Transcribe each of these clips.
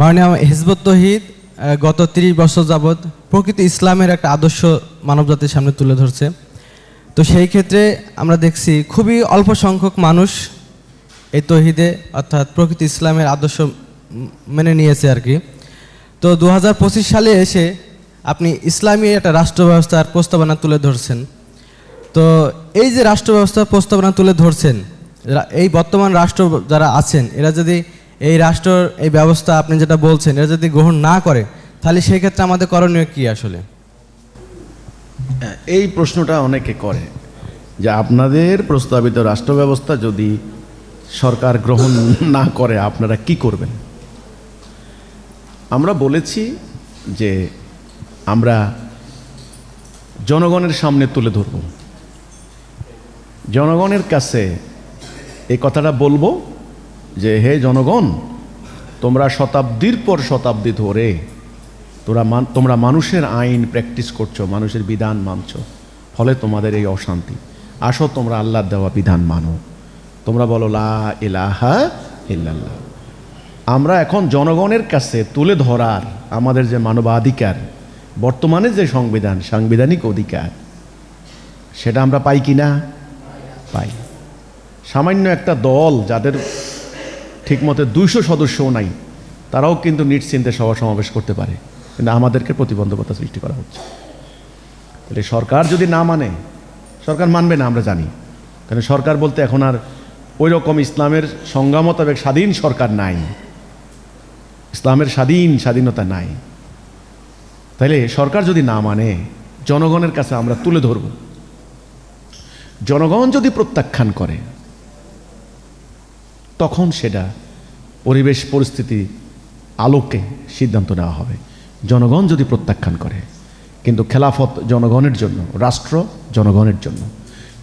মাননীয় হিজবুত তহিদ গত তিরিশ বছর যাবৎ প্রকৃত ইসলামের একটা আদর্শ মানবজাতির সামনে তুলে ধরছে। তো সেই ক্ষেত্রে আমরা দেখছি খুবই অল্প সংখ্যক মানুষ এই তহিদে, অর্থাৎ প্রকৃত ইসলামের আদর্শ মেনে নিয়েছে আর কি। তো দু হাজার পঁচিশ সালে এসে আপনি ইসলামী একটা রাষ্ট্র ব্যবস্থার প্রস্তাবনা তুলে ধরছেন। তো এই যে রাষ্ট্র ব্যবস্থার প্রস্তাবনা তুলে ধরছেন এই বর্তমান রাষ্ট্র যারা আছেন, এরা যদি এই রাষ্ট্রর এই ব্যবস্থা আপনি যেটা বলছেন এরা যদি গ্রহণ না করে তাহলে সেই ক্ষেত্রে আমাদের করণীয় কি আসলে? হ্যাঁ, এই প্রশ্নটা অনেকে করে যে আপনাদের প্রস্তাবিত রাষ্ট্র ব্যবস্থা যদি সরকার গ্রহণ না করে আপনারা কি করবেন? আমরা বলেছি যে আমরা জনগণের সামনে তুলে ধরব। জনগণের কাছে এই কথাটা বলব যে, হে জনগণ, তোমরা শতাব্দীর পর শতাব্দী ধরে তোরা তোমরা মানুষের আইন প্র্যাকটিস করছ, মানুষের বিধান মানছো, ফলে তোমাদের এই অশান্তি। আসো, তোমরা আল্লাহর দেওয়া বিধান মানো। তোমরা বলো, লা আমরা এখন জনগণের কাছে তুলে ধরার আমাদের যে মানবাধিকার, বর্তমানে যে সংবিধান, সাংবিধানিক অধিকার, সেটা আমরা পাই কি না পাই। সামান্য একটা দল যাদের ঠিকমতো দুইশো সদস্যও নাই, তারাও কিন্তু নিশ্চিন্তে সভা সমাবেশ করতে পারে। কিন্তু আমাদেরকে প্রতিবন্ধকতা সৃষ্টি করা হচ্ছে। তাহলে সরকার যদি না মানে সরকার মানবে না, আমরা জানি। কারণ সরকার বলতে এখন আর ওই রকম ইসলামের সংজ্ঞা মোতাবেক স্বাধীন সরকার নাই। ইসলামের স্বাধীন স্বাধীনতা নাই। তাহলে সরকার যদি না মানে জনগণের কাছে আমরা তুলে ধরব। জনগণ যদি প্রত্যাখ্যান করে তখন সেটা পরিবেশ পরিস্থিতি আলোকে সিদ্ধান্ত নেওয়া হবে। জনগণ যদি প্রত্যাখ্যান করে, কিন্তু খেলাফত জনগণের জন্য, রাষ্ট্র জনগণের জন্য,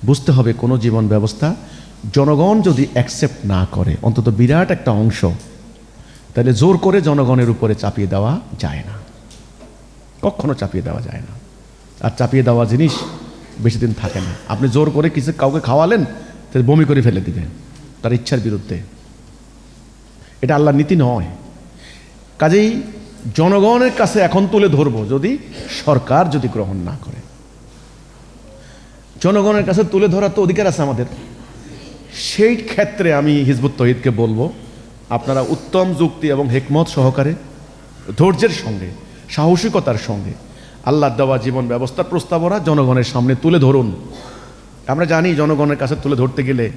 বুঝতে হবে কোনো জীবন ব্যবস্থা জনগণ যদি অ্যাকসেপ্ট না করে, অন্তত বিরাট একটা অংশ, তাহলে জোর করে জনগণের উপরে চাপিয়ে দেওয়া যায় না। কখনো চাপিয়ে দেওয়া যায় না। আর চাপিয়ে দেওয়া জিনিস বেশি দিন থাকে না। আপনি জোর করে কিছু কাউকে খাওয়ালেন, তাহলে বমি করে ফেলে দিবেন। তার ইচ্ছার বিরুদ্ধে। এটা আল্লাহর নীতি নয়। কাজেই জনগণের কাছে এখন তুলে ধরবো যদি সরকার যদি গ্রহণ না করে। জনগণের কাছে তুলে ধরার তো অধিকার আছে আমাদের। সেই ক্ষেত্রে আমি হিজবুত তহিদকে বলব, আপনারা উত্তম যুক্তি এবং হেকমত সহকারে, ধৈর্যের সঙ্গে, সাহসিকতার সঙ্গে আল্লাহর দেওয়া জীবন ব্যবস্থার প্রস্তাবনা জনগণের সামনে তুলে ধরুন। আমরা জানি জনগণের কাছে তুলে ধরতে গেলে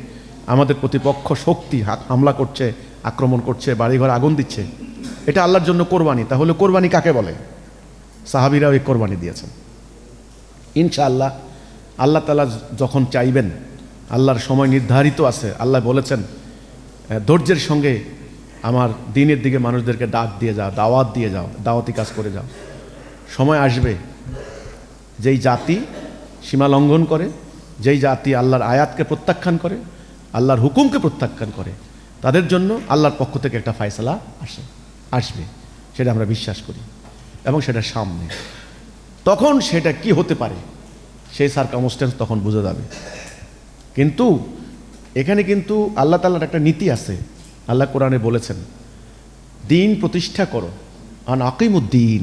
আমাদের প্রতিপক্ষ শক্তি হামলা করছে, আক্রমণ করছে, বাড়িঘর আগুন দিচ্ছে। এটা আল্লাহর জন্য কোরবানি। তাহলে কোরবানি কাকে বলে? সাহাবিরাও এই কোরবানি দিয়েছেন। ইনশাআল্লাহ, আল্লাহ তালা যখন চাইবেন, আল্লাহর সময় নির্ধারিত আছে। আল্লাহ বলেছেন ধৈর্যের সঙ্গে আমার দিনের দিকে মানুষদেরকে ডাক দিয়ে যাও, দাওয়াত দিয়ে যাও, দাওয়াতি কাজ করে যাও। সময় আসবে, যেই জাতি সীমা লঙ্ঘন করে, যেই জাতি আল্লাহর আয়াতকে প্রত্যাখ্যান করে আল্লাহর হুকুমকে প্রত্যাখ্যান করে। তাদের জন্য আল্লাহর পক্ষ থেকে একটা ফয়সালা আসে, আসবে, সেটা আমরা বিশ্বাস করি এবং সেটা সামনে। তখন সেটা কি হতে পারে, সেই সার্কামস্টেন্স তখন বোঝা যাবে। কিন্তু এখানে কিন্তু আল্লাহ তাল্লার একটা নীতি আছে। আল্লাহ কোরআনে বলেছেন, দিন প্রতিষ্ঠা করো, আন আকিমুদ্দিন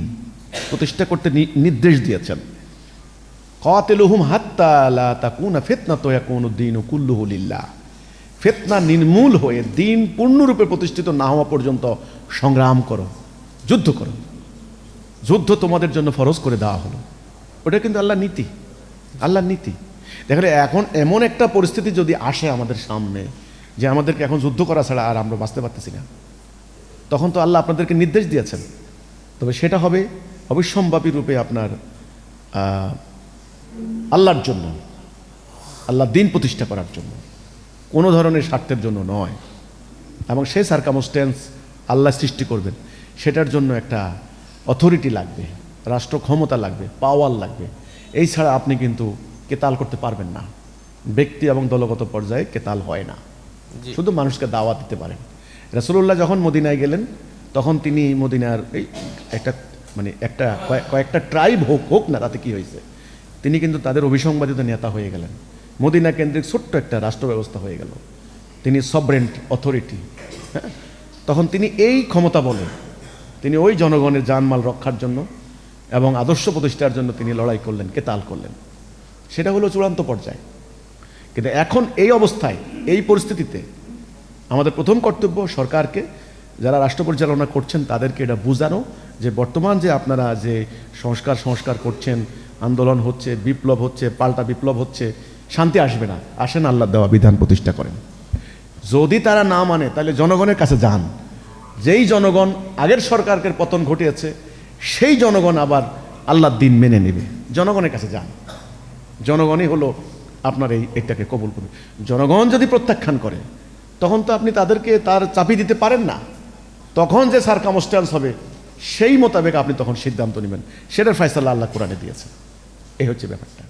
প্রতিষ্ঠা করতে নির্দেশ দিয়েছেন। কাতিলুহুম হাত্তা লা তাকুনা ফিতনা তো ইয়াকুনুদ্দিন কুল্লুহু লিল্লাহ ফিতনা নির্মূল হয়ে দিন পূর্ণরূপে প্রতিষ্ঠিত না হওয়া পর্যন্ত সংগ্রাম করো, যুদ্ধ করো। যুদ্ধ তোমাদের জন্য ফরজ করে দেওয়া হলো। ওটা কিন্তু আল্লাহ নীতি, আল্লাহর নীতি। দেখলে এখন এমন একটা পরিস্থিতি যদি আসে আমাদের সামনে যে আমাদেরকে এখন যুদ্ধ করা ছাড়া আর আমরা বাঁচতে পারতেছি না, তখন তো আল্লাহ আপনাদেরকে নির্দেশ দিয়েছেন। তবে সেটা হবে অবিসম্ভাবী রূপে আপনার আল্লাহর জন্য আল্লাহ দিন প্রতিষ্ঠা করার জন্য। কোনো ধরনের স্বার্থের জন্য নয়। এবং সেই সার্কামস্টেন্স আল্লাহ সৃষ্টি করবেন। সেটার জন্য একটা অথরিটি লাগবে রাষ্ট্র ক্ষমতা লাগবে পাওয়ার লাগবে। এই ছাড়া আপনি কিন্তু কেতাল করতে পারবেন না। ব্যক্তি এবং দলগত পর্যায়ে কেতাল হয় না। শুধু মানুষকে দাওয়া দিতে পারেন। রাসুল্লাহ যখন মদিনায় গেলেন তখন তিনি মদিনার এই একটা মানে একটা কয়েক- কয়েকটা ট্রাইব হোক হোক না তাতে কি হয়েছে? তিনি কিন্তু তাদের অভিসংবাদিত নেতা হয়ে গেলেন। মদিনা কেন্দ্রিক ছোট্ট একটা রাষ্ট্র ব্যবস্থা হয়ে গেল। তিনি সবরেন্ট অথরিটি হ্যাঁ? তখন তিনি এই ক্ষমতা বলে তিনি ওই জনগণের জানমাল রক্ষার জন্য এবং আদর্শ প্রতিষ্ঠার জন্য তিনি লড়াই করলেন, কেতাল করলেন। সেটা হলো চূড়ান্ত পর্যায়ে। কিন্তু এখন এই অবস্থায়, এই পরিস্থিতিতে আমাদের প্রথম কর্তব্য সরকারকে, যারা রাষ্ট্র পরিচালনা করছেন তাদেরকে এটা বোঝানো যে বর্তমান যে আপনারা যে সংস্কার সংস্কার করছেন, আন্দোলন হচ্ছে, বিপ্লব হচ্ছে, পাল্টা বিপ্লব হচ্ছে শান্তি আসবে না। আসেন আল্লাহ দেওয়া বিধান প্রতিষ্ঠা করেন। যদি তারা না মানে তাহলে জনগণের কাছে যান। যেই জনগণ আগের সরকারকে পতন ঘটিয়েছে, সেই জনগণ আবার আল্লাহর দিন মেনে নেবে। জনগণের কাছে যান। জনগণই হলো আপনার এই এটাকে কবুল করবে। জনগণ যদি প্রত্যাখ্যান করে, তখন তো আপনি তাদেরকে তার চাপিয়ে দিতে পারেন না। তখন যে সার্কামস্টান্স হবে, সেই মোতাবেক আপনি তখন সিদ্ধান্ত নেবেন। সেটার ফয়সালা আল্লাহ কোরআনে দিয়েছে এই হচ্ছে ব্যাপারটা।